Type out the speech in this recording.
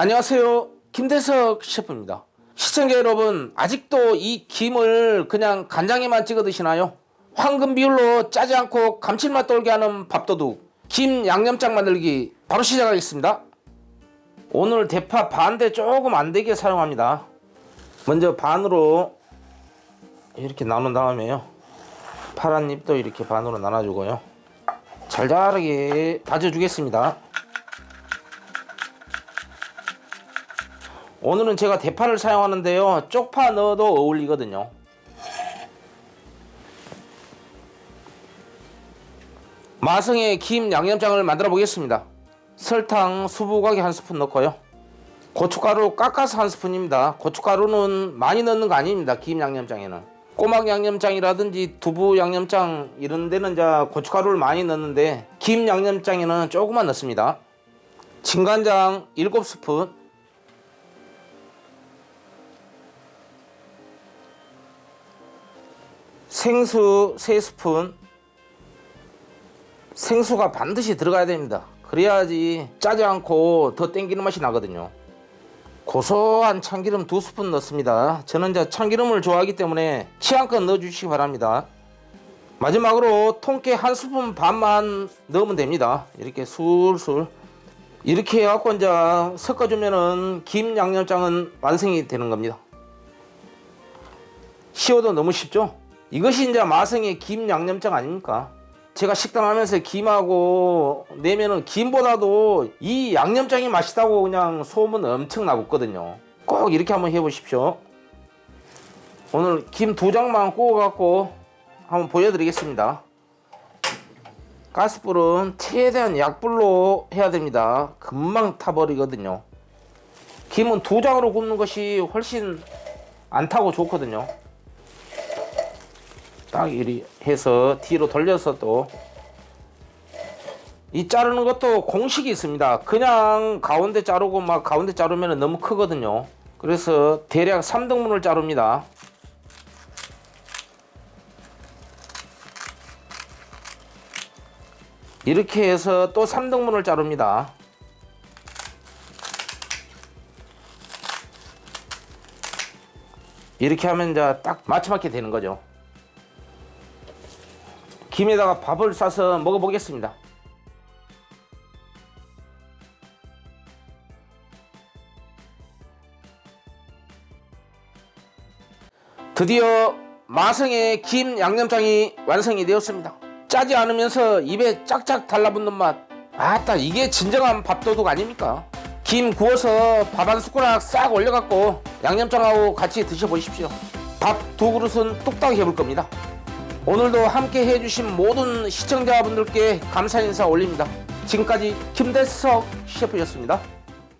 안녕하세요. 김대석 셰프입니다. 시청자 여러분, 아직도 이 김을 그냥 간장에만 찍어 드시나요? 황금 비율로 짜지 않고 감칠맛 돌게 하는 밥도둑, 김 양념장 만들기 바로 시작하겠습니다. 오늘 대파 반대 조금 안 되게 사용합니다. 먼저 반으로 이렇게 나눈 다음에요. 파란 잎도 이렇게 반으로 나눠주고요. 잘잘하게 다져주겠습니다. 오늘은 제가 대파를 사용하는데요. 쪽파 넣어도 어울리거든요. 마성의 김 양념장을 만들어 보겠습니다. 설탕 수부각에 한 스푼 넣고요. 고춧가루 깎아서 한 스푼입니다. 고춧가루는 많이 넣는 거 아닙니다. 김 양념장에는. 꼬막 양념장이라든지 두부 양념장 이런 데는 이제 고춧가루를 많이 넣는데 김 양념장에는 조금만 넣습니다. 진간장 7스푼 생수 3스푼 생수가 반드시 들어가야 됩니다. 그래야지 짜지 않고 더 땡기는 맛이 나거든요. 고소한 참기름 2스푼 넣습니다. 저는 이제 참기름을 좋아하기 때문에 취향껏 넣어주시기 바랍니다. 마지막으로 통깨 한 스푼 반만 넣으면 됩니다. 이렇게 술술. 이렇게 해갖고 이제 섞어주면은 김 양념장은 완성이 되는 겁니다. 쉬워도 너무 쉽죠? 이것이 이제 마성의 김 양념장 아닙니까? 제가 식당 하면서 김하고 내면은 김보다도 이 양념장이 맛있다고 그냥 소문 엄청 나고 있거든요. 꼭 이렇게 한번 해보십시오. 오늘 김 두 장만 구워갖고 한번 보여드리겠습니다. 가스불은 최대한 약불로 해야 됩니다. 금방 타버리거든요. 김은 두 장으로 굽는 것이 훨씬 안 타고 좋거든요. 딱 이리 해서 뒤로 돌려서 또 이 자르는 것도 공식이 있습니다. 그냥 가운데 자르고 막 가운데 자르면 너무 크거든요. 그래서 대략 3등분을 자릅니다. 이렇게 해서 또 3등분을 자릅니다. 이렇게 하면 이제 딱 맞춰 맞게 되는 거죠. 김에다가 밥을 싸서 먹어보겠습니다. 드디어 마성의 김 양념장이 완성이 되었습니다. 짜지 않으면서 입에 짝짝 달라붙는 맛. 아따 이게 진정한 밥도둑 아닙니까? 김 구워서 밥 한 숟가락 싹 올려갖고 양념장하고 같이 드셔보십시오. 밥 두 그릇은 뚝딱 해볼 겁니다. 오늘도 함께 해주신 모든 시청자분들께 감사 인사 올립니다. 지금까지 김대석 셰프였습니다.